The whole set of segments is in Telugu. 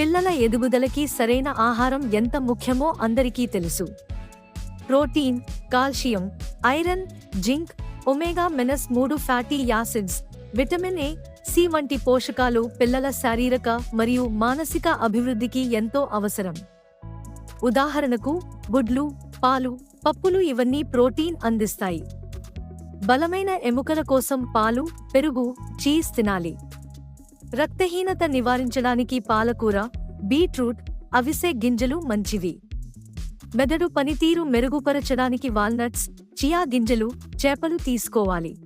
పిల్లల ఎదుగుదలకి సరైన ఆహారం ఎంత ముఖ్యమో అందరికీ తెలుసు. Protein calcium iron zinc omega menace మూడు fatty acids vitamin A C వంటి పోషకాలు పిల్లల శారీరక మరియు మానసిక అభివృద్ధికి ఎంతో అవసరం. ఉదాహరణకు గుడ్లు పాలు పప్పులు ఇవన్నీ ప్రోటీన్ అందిస్తాయి. బలమైన ఎముకల కోసం పాలు పెరుగు చీజ్ తినాలి. రక్తహీనత నివారించడానికి పాలకూర బీట్రూట్ అవిసె గింజలు మంచివి. మెదడు పనితీరు మెరుగుపరచడానికి వాల్నట్స్ చియా గింజలు చేపలు తీసుకోవాలి.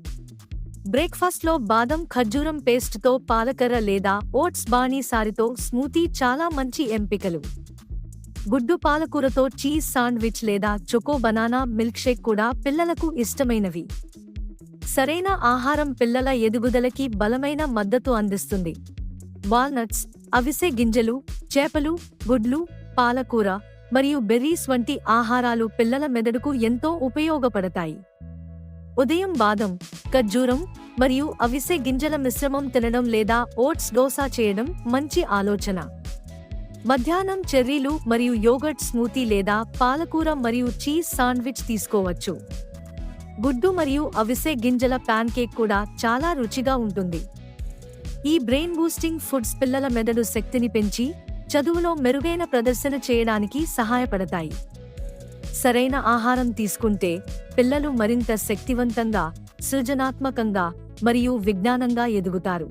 బ్రేక్ఫాస్ట్లో బాదం ఖర్జూరం పేస్ట్తో పాలకర్ర లేదా ఓట్స్ బాణీ సారితో స్మూతీ చాలా మంచి ఎంపికలు. గుడ్డు పాలకూరతో చీజ్ శాండ్విచ్ లేదా చొకో బనానా మిల్క్ షేక్ కూడా పిల్లలకు ఇష్టమైనవి. సరైన ఆహారం పిల్లల ఎదుగుదలకి బలమైన మద్దతు అందిస్తుంది. వాల్నట్స్ అవిసె గింజలు చేపలు గుడ్లు పాలకూర మరియు బెర్రీస్ వంటి ఆహారాలు పిల్లల మెదడుకు ఎంతో ఉపయోగపడతాయి. ఉదయం బాదం ఖర్జూరం మరియు అవిసె గింజల మిశ్రమం తినడం లేదా ఓట్స్ డోసా చేయడం మంచి ఆలోచన. మధ్యాహ్నం చెర్రీలు మరియు యోగర్ట్ స్మూతీ లేదా పాలకూర మరియు చీజ్ శాండ్విచ్ తీసుకోవచ్చు. గుడ్డు మరియు అవిసె గింజల ప్యాన్ కేక్ కూడా చాలా రుచిగా ఉంటుంది. ఈ బ్రెయిన్ బూస్టింగ్ ఫుడ్స్ పిల్లల మెదడు శక్తిని పెంచి చదువులో మెరుగైన ప్రదర్శన చేయడానికి సహాయపడతాయి. సరైన ఆహారం తీసుకుంటే పిల్లలు మరింత శక్తివంతంగా సృజనాత్మకంగా మరియు విజ్ఞానంగా ఎదుగుతారు.